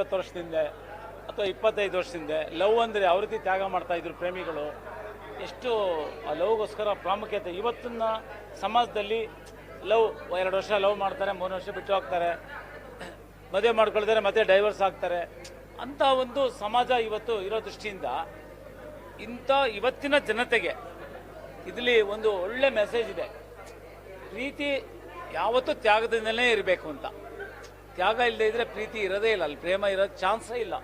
ಐವತ್ತು ವರ್ಷದಿಂದ ಅಥವಾ ಇಪ್ಪತ್ತೈದು ವರ್ಷದಿಂದ ಲವ್ ಅಂದರೆ ಯಾವ ರೀತಿ ತ್ಯಾಗ ಮಾಡ್ತಾ ಇದ್ರು ಪ್ರೇಮಿಗಳು, ಎಷ್ಟು ಆ ಲವ್ಗೋಸ್ಕರ ಪ್ರಾಮುಖ್ಯತೆ. ಇವತ್ತಿನ ಸಮಾಜದಲ್ಲಿ ಲವ್, ಎರಡು ವರ್ಷ ಲವ್ ಮಾಡ್ತಾರೆ, ಮೂರು ವರ್ಷ ಬಿಟ್ಟು ಹೋಗ್ತಾರೆ, ಮದುವೆ ಮಾಡ್ಕೊಳ್ತಾರೆ, ಮತ್ತೆ ಡೈವರ್ಸ್ ಆಗ್ತಾರೆ. ಅಂತ ಒಂದು ಸಮಾಜ ಇವತ್ತು ಇರೋ ದೃಷ್ಟಿಯಿಂದ ಇಂಥ ಇವತ್ತಿನ ಜನತೆಗೆ ಇದರಲ್ಲಿ ಒಂದು ಒಳ್ಳೆ ಮೆಸೇಜ್ ಇದೆ. ಪ್ರೀತಿ ಯಾವತ್ತೂ ತ್ಯಾಗದಿಂದಲೇ ಇರಬೇಕು ಅಂತ. ತ್ಯಾಗ ಇಲ್ಲದೆ ಇದ್ರೆ ಪ್ರೀತಿ ಇರೋದೇ ಇಲ್ಲ, ಅಲ್ಲಿ ಪ್ರೇಮ ಇರೋದು ಚಾನ್ಸೇ ಇಲ್ಲ.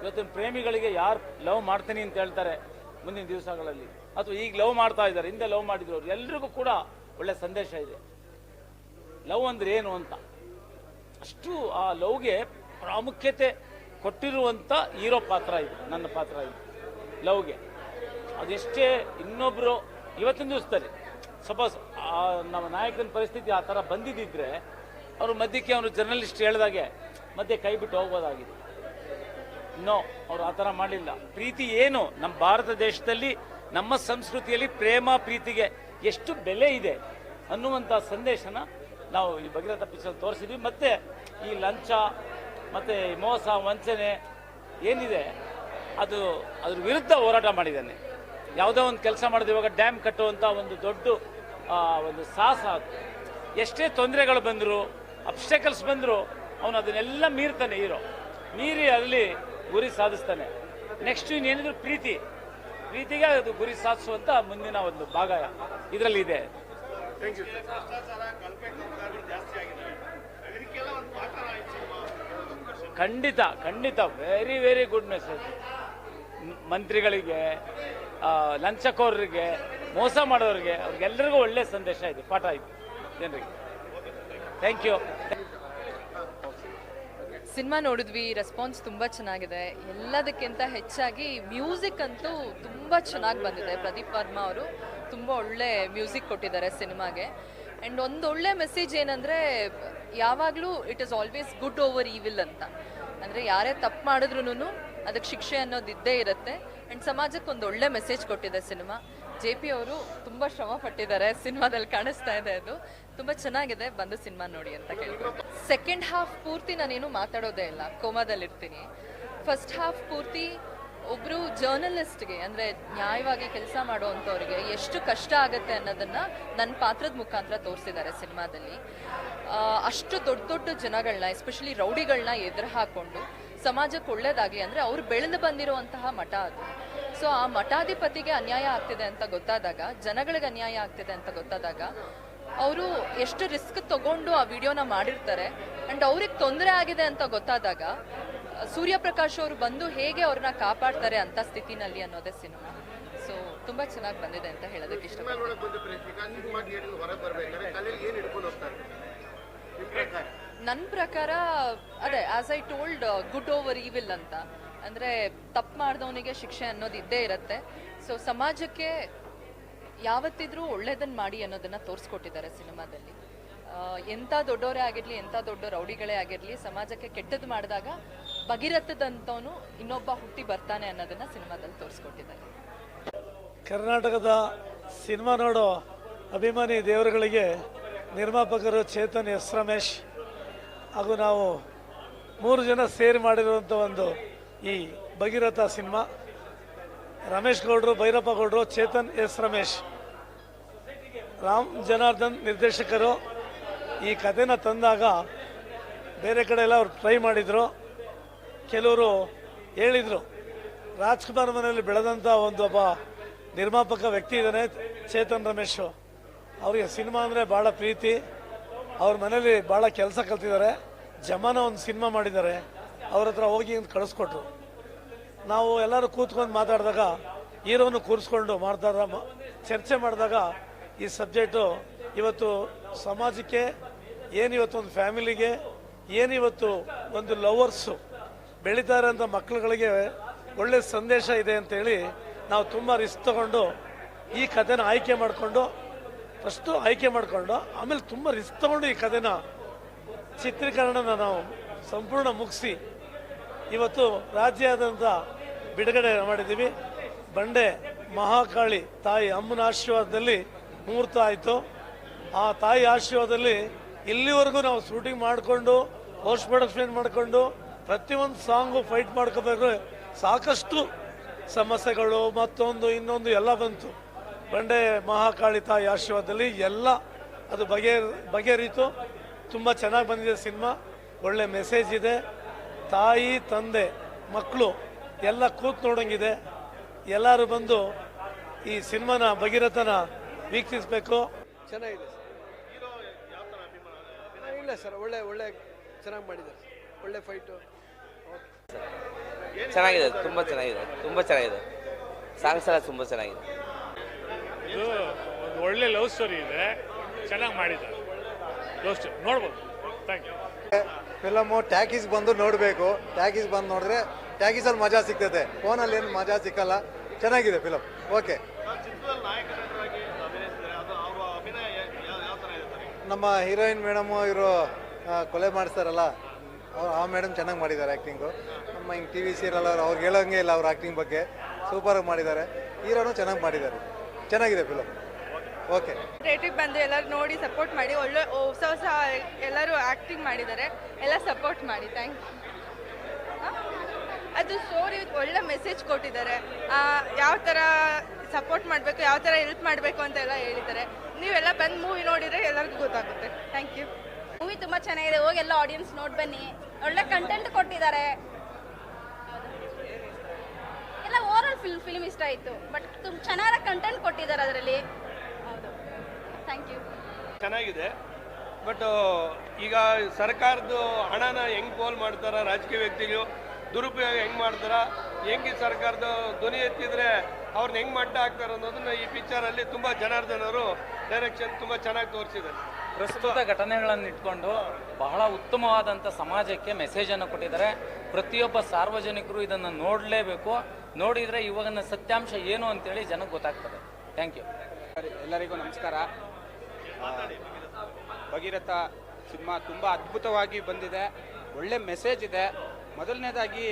ಇವತ್ತಿನ ಪ್ರೇಮಿಗಳಿಗೆ ಯಾರು ಲವ್ ಮಾಡ್ತೀನಿ ಅಂತ ಹೇಳ್ತಾರೆ ಮುಂದಿನ ದಿವಸಗಳಲ್ಲಿ. ಅಥವಾ ಈಗ ಲವ್ ಮಾಡ್ತಾ ಇದ್ದಾರೆ, ಹಿಂದೆ ಲವ್ ಮಾಡಿದ್ರು ಅವ್ರು, ಎಲ್ರಿಗೂ ಕೂಡ ಒಳ್ಳೆ ಸಂದೇಶ ಇದೆ. ಲವ್ ಅಂದ್ರೆ ಏನು ಅಂತ? ಅಷ್ಟು ಆ ಲವ್ಗೆ ಪ್ರಾಮುಖ್ಯತೆ ಕೊಟ್ಟಿರುವಂಥ ಹೀರೋ ಪಾತ್ರ ಇದು, ನನ್ನ ಪಾತ್ರ ಇದು, ಲವ್ಗೆ. ಅದೆಷ್ಟೇ ಇನ್ನೊಬ್ಬರು ಇವತ್ತಿನ ದಿವಸದಲ್ಲಿ, ಸಪೋಸ್ ನಮ್ಮ ನಾಯಕನ ಪರಿಸ್ಥಿತಿ ಆ ಥರ ಬಂದಿದ್ದಿದ್ರೆ ಅವರು ಮಧ್ಯಕ್ಕೆ ಅವರು ಜರ್ನಲಿಸ್ಟ್ ಹೇಳಿದಾಗೆ ಮಧ್ಯೆ ಕೈ ಬಿಟ್ಟು ಹೋಗ್ಬೋದಾಗಿದೆ. ನೋ ಅವರು ಆ ಥರ ಮಾಡಲಿಲ್ಲ. ಪ್ರೀತಿ ಏನು? ನಮ್ಮ ಭಾರತ ದೇಶದಲ್ಲಿ, ನಮ್ಮ ಸಂಸ್ಕೃತಿಯಲ್ಲಿ ಪ್ರೇಮ, ಪ್ರೀತಿಗೆ ಎಷ್ಟು ಬೆಲೆ ಇದೆ ಅನ್ನುವಂಥ ಸಂದೇಶನ ನಾವು ಈ ಭಗೀರಥ ಪಿಕ್ಚರ್ ತೋರಿಸಿದ್ವಿ. ಮತ್ತೆ ಈ ಲಂಚ, ಮತ್ತೆ ಮೋಸ, ವಂಚನೆ ಏನಿದೆ, ಅದು ಅದ್ರ ವಿರುದ್ಧ ಹೋರಾಟ ಮಾಡಿದ್ದಾನೆ. ಯಾವುದೋ ಒಂದು ಕೆಲಸ ಮಾಡಿದ್ರೆ ಇವಾಗ ಡ್ಯಾಮ್ ಕಟ್ಟುವಂಥ ಒಂದು ದೊಡ್ಡ ಒಂದು ಸಾಹಸ ಎಷ್ಟೇ ತೊಂದರೆಗಳು ಬಂದರು ಅಬ್ಸ್ಟೆಕಲ್ಸ್ ಬಂದರೂ ಅವನು ಅದನ್ನೆಲ್ಲ ಮೀರ್ತಾನೆ ಹೀರೋ ಮೀರಿ ಅಲ್ಲಿ ಗುರಿ ಸಾಧಿಸ್ತಾನೆ. ನೆಕ್ಸ್ಟ್ ಇನ್ನೇನಿದ್ರು ಪ್ರೀತಿ. ಪ್ರೀತಿಗೆ ಅದು ಗುರಿ ಸಾಧಿಸುವಂತ ಮುಂದಿನ ಒಂದು ಭಾಗ ಇದರಲ್ಲಿ ಇದೆ. ಖಂಡಿತ ಖಂಡಿತ. ವೆರಿ ವೆರಿ ಗುಡ್ ಮೆಸೇಜ್ ಮಂತ್ರಿಗಳಿಗೆ ಲಂಚಕೋರರಿಗೆ ಮೋಸ ಮಾಡೋರಿಗೆ ಅವ್ರಿಗೆಲ್ಲರಿಗೂ ಒಳ್ಳೆ ಸಂದೇಶ ಇದೆ. ಪಾಠ ಇದೆ ಜನರಿಗೆ. ಥ್ಯಾಂಕ್ ಯು ಸಿನಿಮಾ ನೋಡಿದ್ವಿ ರೆಸ್ಪಾನ್ಸ್ ತುಂಬ ಚೆನ್ನಾಗಿದೆ. ಎಲ್ಲದಕ್ಕಿಂತ ಹೆಚ್ಚಾಗಿ ಮ್ಯೂಸಿಕ್ ಅಂತೂ ತುಂಬ ಚೆನ್ನಾಗಿ ಬಂದಿದೆ. ಪ್ರದೀಪ್ ವರ್ಮಾ ಅವರು ತುಂಬ ಒಳ್ಳೆ ಮ್ಯೂಸಿಕ್ ಕೊಟ್ಟಿದ್ದಾರೆ ಸಿನಿಮಾಗೆ. ಆ್ಯಂಡ್ ಒಂದು ಒಳ್ಳೆ ಮೆಸೇಜ್ ಏನಂದರೆ, ಯಾವಾಗಲೂ it is always good over evil ಅಂತ. ಅಂದರೆ ಯಾರೇ ತಪ್ಪು ಮಾಡಿದ್ರೂ ಅದಕ್ಕೆ ಶಿಕ್ಷೆ ಅನ್ನೋದು ಇದ್ದೇ ಇರುತ್ತೆ. ಆ್ಯಂಡ್ ಸಮಾಜಕ್ಕೆ ಒಂದು ಒಳ್ಳೆ ಮೆಸೇಜ್ ಕೊಟ್ಟಿದೆ ಸಿನಿಮಾ. ಜೆ ಪಿ ಅವರು ತುಂಬ ಶ್ರಮ ಪಟ್ಟಿದ್ದಾರೆ ಸಿನಿಮಾದಲ್ಲಿ ಕಾಣಿಸ್ತಾ ಇದೆ ಅದು. ತುಂಬ ಚೆನ್ನಾಗಿದೆ ಬಂದು ಸಿನಿಮಾ ನೋಡಿ ಅಂತ ಕೇಳ್ಬೋದು. ಸೆಕೆಂಡ್ ಹಾಫ್ ಪೂರ್ತಿ ನಾನೇನು ಮಾತಾಡೋದೇ ಇಲ್ಲ, ಕೋಮಾದಲ್ಲಿರ್ತೀನಿ. ಫಸ್ಟ್ ಹಾಫ್ ಪೂರ್ತಿ ಒಬ್ಬರು ಜರ್ನಲಿಸ್ಟ್ಗೆ ಅಂದ್ರೆ ನ್ಯಾಯವಾಗಿ ಕೆಲಸ ಮಾಡುವಂಥವ್ರಿಗೆ ಎಷ್ಟು ಕಷ್ಟ ಆಗುತ್ತೆ ಅನ್ನೋದನ್ನ ನನ್ನ ಪಾತ್ರದ ಮುಖಾಂತರ ತೋರಿಸಿದ್ದಾರೆ ಸಿನಿಮಾದಲ್ಲಿ. ಅಷ್ಟು ದೊಡ್ಡ ದೊಡ್ಡ ಜನಗಳನ್ನ ಎಸ್ಪೆಷಲಿ ರೌಡಿಗಳನ್ನ ಎದುರು ಹಾಕೊಂಡು ಸಮಾಜಕ್ಕೆ ಒಳ್ಳೇದಾಗಿ ಅಂದ್ರೆ ಅವ್ರು ಬೆಳೆದು ಬಂದಿರುವಂತಹ ಮಠ ಅದು. ಸೊ ಆ ಮಠಾಧಿಪತಿಗೆ ಅನ್ಯಾಯ ಆಗ್ತಿದೆ ಅಂತ ಗೊತ್ತಾದಾಗ, ಜನಗಳಿಗೆ ಅನ್ಯಾಯ ಆಗ್ತಿದೆ ಅಂತ ಗೊತ್ತಾದಾಗ ಅವರು ಎಷ್ಟು ರಿಸ್ಕ್ ತಗೊಂಡು ಆ ವಿಡಿಯೋನ ಮಾಡಿರ್ತಾರೆ ಅಂಡ್ ಅವ್ರಿಗೆ ತೊಂದರೆ ಆಗಿದೆ ಅಂತ ಗೊತ್ತಾದಾಗ ಸೂರ್ಯಪ್ರಕಾಶ್ ಅವರು ಬಂದು ಹೇಗೆ ಅವ್ರನ್ನ ಕಾಪಾಡ್ತಾರೆ ಅಂತ ಸ್ಥಿತಿನಲ್ಲಿ ಅನ್ನೋದೇ ಸಿನಿಮಾ. ಸೊ ತುಂಬಾ ಚೆನ್ನಾಗಿ ಬಂದಿದೆ ಅಂತ ಹೇಳೋದಕ್ಕೆ ಇಷ್ಟ ನನ್ನ ಪ್ರಕಾರ? ಅದೇ as I told good over evil ಅಂತ. ಅಂದ್ರೆ ತಪ್ಪು ಮಾಡಿದವನಿಗೆ ಶಿಕ್ಷೆ ಅನ್ನೋದು ಇದ್ದೇ ಇರುತ್ತೆ. ಸೊ ಸಮಾಜಕ್ಕೆ ಯಾವತ್ತಿದ್ರೂ ಒಳ್ಳೇದನ್ನು ಮಾಡಿ ಅನ್ನೋದನ್ನು ತೋರಿಸ್ಕೊಟ್ಟಿದ್ದಾರೆ ಸಿನಿಮಾದಲ್ಲಿ. ಎಂಥ ದೊಡ್ಡವರೇ ಆಗಿರಲಿ ಎಂಥ ದೊಡ್ಡ ರೌಡಿಗಳೇ ಆಗಿರಲಿ, ಸಮಾಜಕ್ಕೆ ಕೆಟ್ಟದ್ದು ಮಾಡಿದಾಗ ಭಗೀರಥದಂತವನು ಇನ್ನೊಬ್ಬ ಹುಟ್ಟಿ ಬರ್ತಾನೆ ಅನ್ನೋದನ್ನು ಸಿನಿಮಾದಲ್ಲಿ ತೋರಿಸ್ಕೊಟ್ಟಿದ್ದಾರೆ. ಕರ್ನಾಟಕದ ಸಿನಿಮಾ ನೋಡೋ ಅಭಿಮಾನಿ ದೇವರುಗಳಿಗೆ ನಿರ್ಮಾಪಕರು ಚೇತನ್, ಎಸ್. ರಮೇಶ್ ಹಾಗೂ ನಾವು ಮೂರು ಜನ ಸೇರಿ ಮಾಡಿರುವಂಥ ಒಂದು ಈ ಭಗೀರಥ ಸಿನಿಮಾ. ರಮೇಶ್ ಗೌಡ್ರು, ಭೈರಪ್ಪ ಗೌಡ್ರು, ಚೇತನ್ ಎಸ್ ರಮೇಶ್. ರಾಮ್ ಜನಾರ್ದನ್ ನಿರ್ದೇಶಕರು ಈ ಕಥೆನ ತಂದಾಗ ಬೇರೆ ಕಡೆ ಎಲ್ಲ ಅವ್ರು ಟ್ರೈ ಮಾಡಿದರು. ಕೆಲವರು ಹೇಳಿದರು, ರಾಜ್ಕುಮಾರ್ ಮನೆಯಲ್ಲಿ ಬೆಳೆದಂಥ ಒಂದು ಒಬ್ಬ ನಿರ್ಮಾಪಕ ವ್ಯಕ್ತಿ ಇದ್ದಾನೆ, ಚೇತನ್ ರಮೇಶ್. ಅವರಿಗೆ ಸಿನಿಮಾ ಅಂದರೆ ಭಾಳ ಪ್ರೀತಿ. ಅವ್ರ ಮನೇಲಿ ಭಾಳ ಕೆಲಸ ಕಲ್ತಿದ್ದಾರೆ. ಜಮಾನ ಒಂದು ಸಿನಿಮಾ ಮಾಡಿದ್ದಾರೆ. ಅವ್ರ ಹತ್ರ ಹೋಗಿ ಅಂತ ಕಳಿಸ್ಕೊಟ್ರು. ನಾವು ಎಲ್ಲರೂ ಕೂತ್ಕೊಂಡು ಮಾತಾಡಿದಾಗ ಹೀರೋನು ಕೂರಿಸ್ಕೊಂಡು ಮಾಡ್ತಾರ ಮ- ಚರ್ಚೆ ಮಾಡಿದಾಗ ಈ ಸಬ್ಜೆಕ್ಟು ಇವತ್ತು ಸಮಾಜಕ್ಕೆ ಏನಿವತ್ತು ಒಂದು ಫ್ಯಾಮಿಲಿಗೆ ಏನಿವತ್ತು ಒಂದು ಲವರ್ಸು ಬೆಳೀತಾರೆ ಅಂತ ಮಕ್ಕಳುಗಳಿಗೆ ಒಳ್ಳೆ ಸಂದೇಶ ಇದೆ ಅಂತೇಳಿ ನಾವು ತುಂಬ ರಿಸ್ಕ್ ತಗೊಂಡು ಈ ಕಥೆನ ಆಯ್ಕೆ ಮಾಡಿಕೊಂಡು, ಫಸ್ಟು ಆಯ್ಕೆ ಮಾಡಿಕೊಂಡು, ಆಮೇಲೆ ತುಂಬ ರಿಸ್ಕ್ ತಗೊಂಡು ಈ ಕಥೆನ ಚಿತ್ರೀಕರಣನ ನಾವು ಸಂಪೂರ್ಣ ಮುಗಿಸಿ ಇವತ್ತು ರಾಜ್ಯಾದ್ಯಂತ ಬಿಡುಗಡೆ ಮಾಡಿದ್ದೀವಿ. ಬಂಡೆ, ಮಹಾಕಾಳಿ ತಾಯಿ ಅಮ್ಮನ ಆಶೀರ್ವಾದದಲ್ಲಿ ಮುಹೂರ್ತ ಆಯಿತು. ಆ ತಾಯಿ ಆಶೀರ್ವಾದದಲ್ಲಿ ಇಲ್ಲಿವರೆಗೂ ನಾವು ಶೂಟಿಂಗ್ ಮಾಡಿಕೊಂಡು ಪೋಸ್ಟ್ ಪ್ರೊಡಕ್ಷನ್ ಮಾಡಿಕೊಂಡು, ಪ್ರತಿಯೊಂದು ಸಾಂಗು ಫೈಟ್ ಮಾಡ್ಕೋಬೇಕು ಸಾಕಷ್ಟು ಸಮಸ್ಯೆಗಳು, ಮತ್ತೊಂದು, ಇನ್ನೊಂದು ಎಲ್ಲ ಬಂತು. ಬಂಡೆ, ಮಹಾಕಾಳಿ ತಾಯಿ ಆಶೀರ್ವಾದದಲ್ಲಿ ಎಲ್ಲ ಅದು ಬಗೆ ಬಗೆಹರಿತು. ತುಂಬ ಚೆನ್ನಾಗಿ ಬಂದಿದೆ ಸಿನಿಮಾ. ಒಳ್ಳೆ ಮೆಸೇಜ್ ಇದೆ. ತಾಯಿ ತಂದೆ ಮಕ್ಕಳು ಎಲ್ಲ ಕೂತ್ ನೋಡಂಗಿದೆ. ಎಲ್ಲರೂ ಬಂದು ಈ ಸಿನಿಮಾನ ಭಗೀರಥನ ವೀಕ್ಷಿಸಬೇಕು. ಚೆನ್ನಾಗಿದೆ ಸರ್. ಇಲ್ಲ ಸರ್ ಒಳ್ಳೆ ಒಳ್ಳೆ ಚೆನ್ನಾಗಿ ಮಾಡಿದ್ದಾರೆ ಒಳ್ಳೆ ಫೈಟು ಚೆನ್ನಾಗಿದೆ ತುಂಬ ಚೆನ್ನಾಗಿದೆ ತುಂಬ ಚೆನ್ನಾಗಿದೆ. ಸಾಂಗ್ಸ್ ಎಲ್ಲ ತುಂಬ ಚೆನ್ನಾಗಿದೆ. ಇದು ಒಂದು ಒಳ್ಳೆ ಲವ್ ಸ್ಟೋರಿ ಇದೆ. ಚೆನ್ನಾಗಿ ಮಾಡಿದ್ದಾರೆ. ಲವ್ ಸ್ಟೋರಿ ನೋಡ್ಬೋದು. ಫಿಲಮು ಟ್ಯಾಕೀಸ್ ಬಂದು ನೋಡಬೇಕು. ಟ್ಯಾಕೀಸ್ ಬಂದು ನೋಡಿದ್ರೆ ಟ್ಯಾಕೀಸಲ್ಲಿ ಮಜಾ ಸಿಗ್ತದೆ. ಫೋನಲ್ಲಿ ಏನು ಮಜಾ ಸಿಕ್ಕಲ್ಲ. ಚೆನ್ನಾಗಿದೆ ಫಿಲಮ್ ಓಕೆ ಅವರ ನಮ್ಮ ಹೀರೋಯಿನ್ ಮೇಡಮು ಇವರು ಕೊಲೆ ಮಾಡಿಸ್ತಾರಲ್ಲ. ಅವ್ರು ಆ ಮೇಡಮ್ ಚೆನ್ನಾಗಿ ಮಾಡಿದ್ದಾರೆ ಆ್ಯಕ್ಟಿಂಗು ನಮ್ಮ ಹಿಂಗೆ ಟಿ ವಿ ಸೀರಿಯಲ್ ಅವ್ರು ಅವ್ರಿಗೆ ಹೇಳೋಂಗೆ ಇಲ್ಲ ಅವ್ರ ಆ್ಯಕ್ಟಿಂಗ್ ಬಗ್ಗೆ. ಸೂಪರಾಗಿ ಮಾಡಿದ್ದಾರೆ. ಹೀರೋನು ಚೆನ್ನಾಗಿ ಮಾಡಿದ್ದಾರೆ. ಚೆನ್ನಾಗಿದೆ ಫಿಲಮ್ ಓಕೆ ಥಿಯೇಟ್ರಿಗೆ ಬಂದು ಎಲ್ಲರೂ ನೋಡಿ ಸಪೋರ್ಟ್ ಮಾಡಿ ಒಳ್ಳೆ ಹೊಸ ಹೊಸ ಎಲ್ಲರೂ ಆಕ್ಟಿಂಗ್ ಮಾಡಿದ್ದಾರೆ. ಎಲ್ಲ ಸಪೋರ್ಟ್ ಮಾಡಿ ಥ್ಯಾಂಕ್ ಯು ಅದು ಸ್ಟೋರಿ ಒಳ್ಳೆ ಮೆಸೇಜ್ ಕೊಟ್ಟಿದ್ದಾರೆ. ಯಾವ ಥರ ಸಪೋರ್ಟ್ ಮಾಡಬೇಕು ಯಾವ ಥರ ಹೆಲ್ಪ್ ಮಾಡಬೇಕು ಅಂತೆಲ್ಲ ಹೇಳಿದ್ದಾರೆ. ನೀವೆಲ್ಲ ಬಂದು ಮೂವಿ ನೋಡಿದರೆ ಎಲ್ಲರಿಗೂ ಗೊತ್ತಾಗುತ್ತೆ. ಥ್ಯಾಂಕ್ ಯು ಮೂವಿ ತುಂಬಾ ಚೆನ್ನಾಗಿದೆ. ಹೋಗಿ ಎಲ್ಲ ಆಡಿಯನ್ಸ್ ನೋಡಿ ಬನ್ನಿ. ಒಳ್ಳೆ ಕಂಟೆಂಟ್ ಕೊಟ್ಟಿದ್ದಾರೆ. ಎಲ್ಲ ಓವರ್ ಆಲ್ ಫಿಲ್ಮ್ ಫಿಲ್ಮ್ ಇಷ್ಟ ಆಯಿತು. ಬಟ್ ತುಂಬ ಚೆನ್ನಾಗಿ ಕಂಟೆಂಟ್ ಕೊಟ್ಟಿದ್ದಾರೆ ಅದರಲ್ಲಿ. ಥ್ಯಾಂಕ್ ಯು ಚೆನ್ನಾಗಿದೆ. ಬಟ್ ಈಗ ಸರ್ಕಾರದ್ದು ಹಣನ ಹೆಂಗ್ ಪೋಲ್ ಮಾಡ್ತಾರ ರಾಜಕೀಯ ವ್ಯಕ್ತಿಗಳು ದುರುಪಯೋಗ ಹೆಂಗ್ ಮಾಡ್ತಾರ ಹೆಂಗೆ ಸರ್ಕಾರದ ಧ್ವನಿ ಎತ್ತಿದ್ರೆ ಅವ್ರನ್ನ ಹೆಂಗ್ ಮಟ್ಟ ಹಾಕ್ತಾರ ಅನ್ನೋದನ್ನ ಈ ಪಿಕ್ಚರ್ ಅಲ್ಲಿ ತುಂಬಾ ಜನಾರ್ದನರು ಅವರು ಡೈರೆಕ್ಷನ್ ತುಂಬಾ ಚೆನ್ನಾಗಿ ತೋರಿಸಿದ್ದಾರೆ. ಪ್ರಸ್ತುತ ಘಟನೆಗಳನ್ನು ಇಟ್ಕೊಂಡು ಬಹಳ ಉತ್ತಮವಾದಂಥ ಸಮಾಜಕ್ಕೆ ಮೆಸೇಜನ್ನು ಕೊಟ್ಟಿದ್ದಾರೆ. ಪ್ರತಿಯೊಬ್ಬ ಸಾರ್ವಜನಿಕರು ಇದನ್ನು ನೋಡಲೇಬೇಕು. ನೋಡಿದರೆ ಇವಾಗಿನ ಸತ್ಯಾಂಶ ಏನು ಅಂತೇಳಿ ಜನಕ್ಕೆ ಗೊತ್ತಾಗ್ತದೆ. ಥ್ಯಾಂಕ್ ಯು ಎಲ್ಲರಿಗೂ ನಮಸ್ಕಾರ. ಭಗೀರಥ ಸಿನಿಮಾ ತುಂಬ ಅದ್ಭುತವಾಗಿ ಬಂದಿದೆ. ಒಳ್ಳೆ ಮೆಸೇಜ್ ಇದೆ. ಮೊದಲನೇದಾಗಿ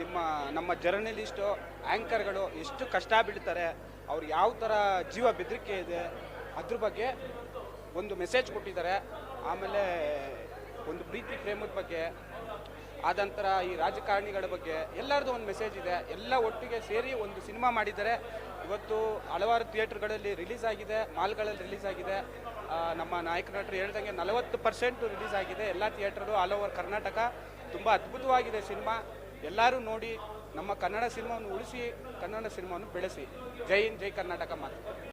ನಿಮ್ಮ, ನಮ್ಮ ಜರ್ನಲಿಸ್ಟು ಆ್ಯಂಕರ್ಗಳು ಎಷ್ಟು ಕಷ್ಟ ಬೀಳ್ತಾರೆ, ಅವ್ರು ಯಾವ ಥರ ಜೀವ ಬೆದರಿಕೆ ಇದೆ, ಅದ್ರ ಬಗ್ಗೆ ಒಂದು ಮೆಸೇಜ್ ಕೊಟ್ಟಿದ್ದಾರೆ. ಆಮೇಲೆ ಒಂದು ಪ್ರೀತಿ ಪ್ರೇಮದ ಬಗ್ಗೆ, ಆದಂತರ ಈ ರಾಜಕಾರಣಿಗಳ ಬಗ್ಗೆ ಎಲ್ಲರದ್ದು ಒಂದು ಮೆಸೇಜ್ ಇದೆ. ಎಲ್ಲ ಒಟ್ಟಿಗೆ ಸೇರಿ ಒಂದು ಸಿನಿಮಾ ಮಾಡಿದ್ದಾರೆ. ಇವತ್ತು ಹಲವಾರು ಥಿಯೇಟರ್ಗಳಲ್ಲಿ ರಿಲೀಸ್ ಆಗಿದೆ, ಮಾಲ್ಗಳಲ್ಲಿ ರಿಲೀಸ್ ಆಗಿದೆ. ನಮ್ಮ ನಾಯಕ ನಟರು ಹೇಳ್ದಂಗೆ ನಲವತ್ತು ಪರ್ಸೆಂಟ್ ರಿಲೀಸ್ ಆಗಿದೆ. ಎಲ್ಲ ಥಿಯೇಟರ್ಗಳು ಆಲ್ ಓವರ್ ಕರ್ನಾಟಕ. ತುಂಬ ಅದ್ಭುತವಾಗಿದೆ ಸಿನಿಮಾ. ಎಲ್ಲರೂ ನೋಡಿ ನಮ್ಮ ಕನ್ನಡ ಸಿನಿಮಾವನ್ನು ಉಳಿಸಿ, ಕನ್ನಡ ಸಿನಿಮಾವನ್ನು ಬೆಳೆಸಿ. ಜೈ ಹಿಂದ್, ಜೈ ಕರ್ನಾಟಕ ಮಾತು